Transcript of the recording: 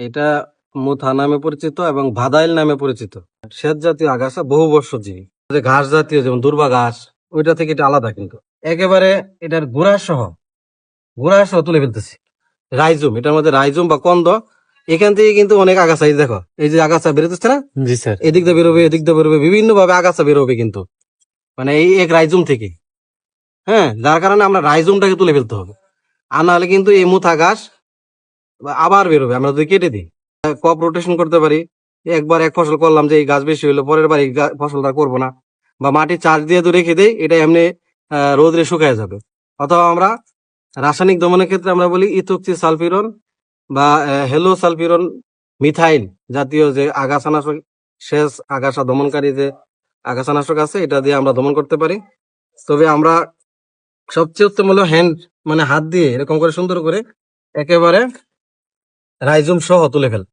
এটা মুথা নামে পরিচিত এবং ভাদাইল নামে পরিচিত। শ্বেত জাতীয় আগাছা বহু বর্ষজীবী যে ঘাস জাতীয় যেমন দুর্বা ঘাস ওইটা থেকে এটা আলাদা কিন্তু। একেবারে এটার গোড়া সহ গোড়া সহ তুলে ফেলতেছি। রাইজুম এটার মধ্যে রাইজুম বা কন্দ এখান থেকে কিন্তু অনেক আগাছা এই দেখো এই যে আগাছা বেরোতেছে না? জি স্যার। এদিক দিয়ে বেরোবে এদিক দিয়ে বেরোবে বিভিন্ন ভাবে আগাছা বেরোবে কিন্তু। মানে এই এক রাইজুম থেকে। হ্যাঁ যার কারণে আমরা রাইজুমটাকে তুলে ফেলতে হবে। আর নাহলে কিন্তু এই মুথা ঘাস আবার বেরোবে, আমরা যদি কেটে দিই। কপ রোটেশন করতে পারি। একবার এক ফসল করলাম যে এই গাছ বেশি হলো পরের বার এই ফসলটা করব না। বা মাটি চাষ দিয়ে তো রেখে দেই, এটা এমনি রোদরে শুকায় যাবে। অথবা আমরা রাসায়নিক দমনের ক্ষেত্রে আমরা বলি ইথোক্সি সালফিরন বা হেলো সালফিরন মিথাইল জাতীয় যে আগাছানাশক শেষ আগাছা দমনকারী যে আগাছানাশক আছে, এটা দিয়ে আমরা দমন করতে পারি। তবে আমরা সবচেয়ে উত্তম হলো হ্যান্ড মানে হাত দিয়ে এরকম করে সুন্দর করে একেবারে রাইজুম সহ তুলে ফেল।